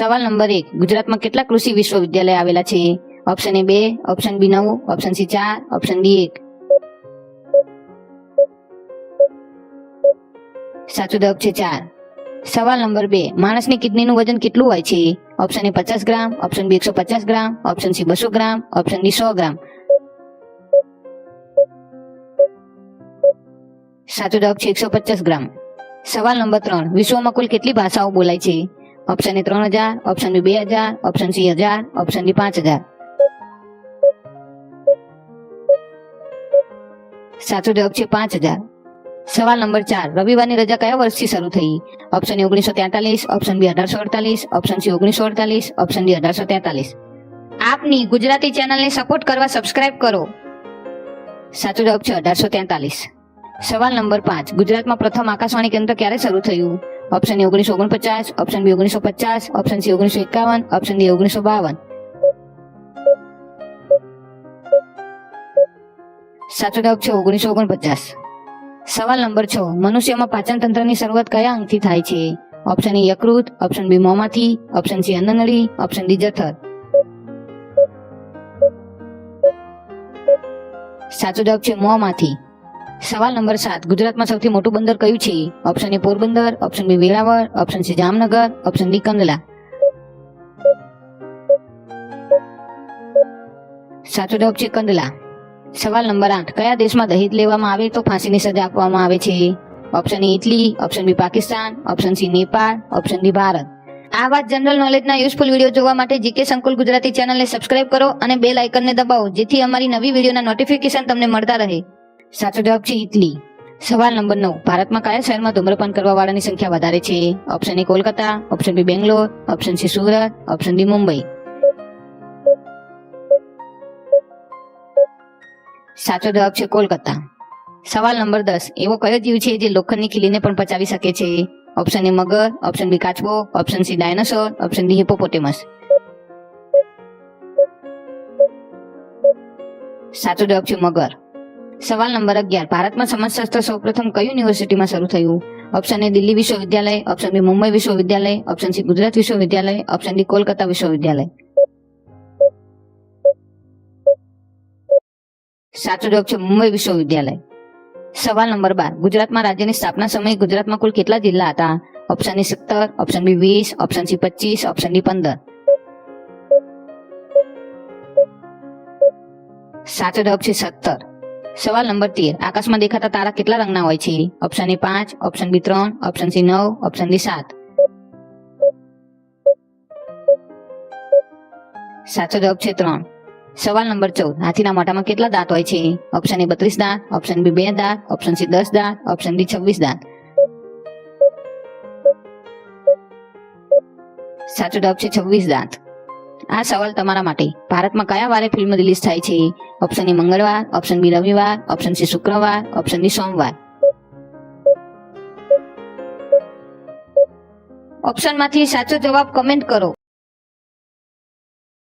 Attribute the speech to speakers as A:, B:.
A: સવાલ નંબર એક. ગુજરાતમાં કેટલા કૃષિ વિશ્વવિદ્યાલય આવેલા છે? ઓપ્શન એ બે ઓપ્શન બી નવ ઓપ્શન સી ચાર ઓપ્શન ડી એક. સાચો જવાબ છે ચાર. સવાલ નંબર બે. માણસની કિડનીનું વજન કેટલું હોય છે? ઓપ્શન એ પચાસ ગ્રામ ઓપ્શન બી એકસો પચાસ ગ્રામ ઓપ્શન સી બસો ગ્રામ ઓપ્શન ડી સો ગ્રામ. સાચો જવાબ છે એકસો પચાસ ગ્રામ. સવાલ નંબર ત્રણ. વિશ્વમાં કુલ કેટલી ભાષાઓ બોલાય છે? ઓપ્શન એ ત્રણ હજાર ઓપ્શન બી બે હજાર ઓપ્શન સી હજાર ઓપ્શન ડી પાંચ હજાર સાચો જવાબ છે પાંચ હજાર સવાલ નંબર ચાર, રવિવારની રજા કયા વર્ષથી શરૂ થઈ? ઓપ્શન એ ઓગણીસો તેતાલીસ ઓપ્શન બી અઢારસો અડતાલીસ ઓપ્શન સી ઓગણીસો અડતાલીસ ઓપ્શન ડી અઢારસો તેતાલીસ. આપની ગુજરાતી ચેનલને સપોર્ટ કરવા સબસ્ક્રાઇબ કરો. સાચો જવાબ છે અઢારસો તેતાલીસ. સવાલ નંબર પાંચ, ગુજરાતમાં પ્રથમ આકાશવાણી કેન્દ્ર ક્યારે શરૂ થયું? ઓપ્શન એ ઓગણીસો ઓગણપચાસ ઓપ્શન બી ઓગણીસો પચાસ ઓપ્શન સી ઓગણીસો એકાવન ઓપ્શન ડી ઓગણીસો બાવન. સાચો જવાબ છે ઓગણીસો ઓગણપચાસ. સવાલ નંબર છ. મનુષ્યમાં પાચન તંત્રની શરૂઆત કયા અંગથી થાય છે? ઓપ્શન એ યકૃત ઓપ્શન બી મોંમાંથી ઓપ્શન સી અન્નનળી ઓપ્શન ડી જઠર. સાચો જવાબ છે મોંમાંથી. સવાલ નંબર સાત. ગુજરાતમાં સૌથી મોટું બંદર કયું છે? Option A Porbandar option B Veraval option C Jamnagar option D Kandla. સાચો જવાબ છે કંડલા. સવાલ નંબર આઠ. કયા દેશમાં દહેજ લેવામાં આવે તો ફાંસીની સજા આપવામાં આવે છે? Option A Italy option B Pakistan option C Nepal option D Bharat. આ વાત જનરલ નોલેજના યુઝફુલ વીડિયો જોવા માટે જીકે સંકુલ ગુજરાતી ચેનલને સબસ્ક્રાઇબ કરો અને બેલ આઇકનને દબાવો, જેથી અમારી નવી વિડીયોના નોટિફિકેશન તમને મળતા રહે. સાચો જવાબ છે ઇટલી. સવાલ નંબર નવ. ભારતમાં કયા શહેરમાં ધૂમ્રપાન કરવા વાળાની સંખ્યા વધારે છે? Option A Kolkata option B Bangalore option C Surat option D Mumbai. સાચો જવાબ છે કોલકાતા. સવાલ નંબર દસ. એવો કયો જીવ છે જે લોખંડની ખીલીને પણ પચાવી શકે છે? ઓપ્શન એ મગર ઓપ્શન બી કાચબો option C dinosaur option D hippopotamus સાચો જવાબ છે મગર. સવાલ નંબર અગિયાર. ભારતમાં સમાજશાસ્ત્ર સૌપ્રથમ કયું યુનિવર્સિટીમાં શરૂ થયું? ઓપ્શન એ દિલ્હી વિશ્વવિદ્યાલય. ઓપ્શન બી મુંબઈ વિશ્વવિદ્યાલય. ઓપ્શન સી ગુજરાત વિશ્વવિદ્યાલય. ઓપ્શન ડી કોલકાતા વિશ્વવિદ્યાલય. સાચો જવાબ છે મુંબઈ વિશ્વવિદ્યાલય. સવાલ નંબર બાર. ગુજરાતમાં રાજ્યની સ્થાપના સમયે ગુજરાતમાં કુલ કેટલા જિલ્લા હતા? ઓપ્શન એ સત્તર. ઓપ્શન બી વીસ. ઓપ્શન સી પચીસ. ઓપ્શન ડી પંદર. સાચો જવાબ છે સત્તર. સવાલ નંબર તેર. આકાશમાં દેખાતા તારા કેટલા રંગના હોય છે? ઓપ્શન એ પાંચ ઓપ્શન બી ત્રણ ઓપ્શન સી નવ ઓપ્શન ડી સાત. સાચો જવાબ છે ત્રણ. સવાલ નંબર ચૌદ. હાથીના મોઢામાં કેટલા દાંત હોય છે? ઓપ્શન એ બત્રીસ દાંત ઓપ્શન બી બે દાંત ઓપ્શન સી દસ દાંત ઓપ્શન ડી છવ્વીસ દાંત. સાચો જવાબ છે છવ્વીસ દાંત. આ સવાલ તમારા માટે. ભારતમાં કયા વારે ફિલ્મ રિલીઝ થાય છે? ઓપ્શન એ મંગળવાર ઓપ્શન બી રવિવાર ઓપ્શન સી શુક્રવાર ઓપ્શન ડી સોમવાર. ઓપ્શનમાંથી સાચો જવાબ કમેન્ટ કરો.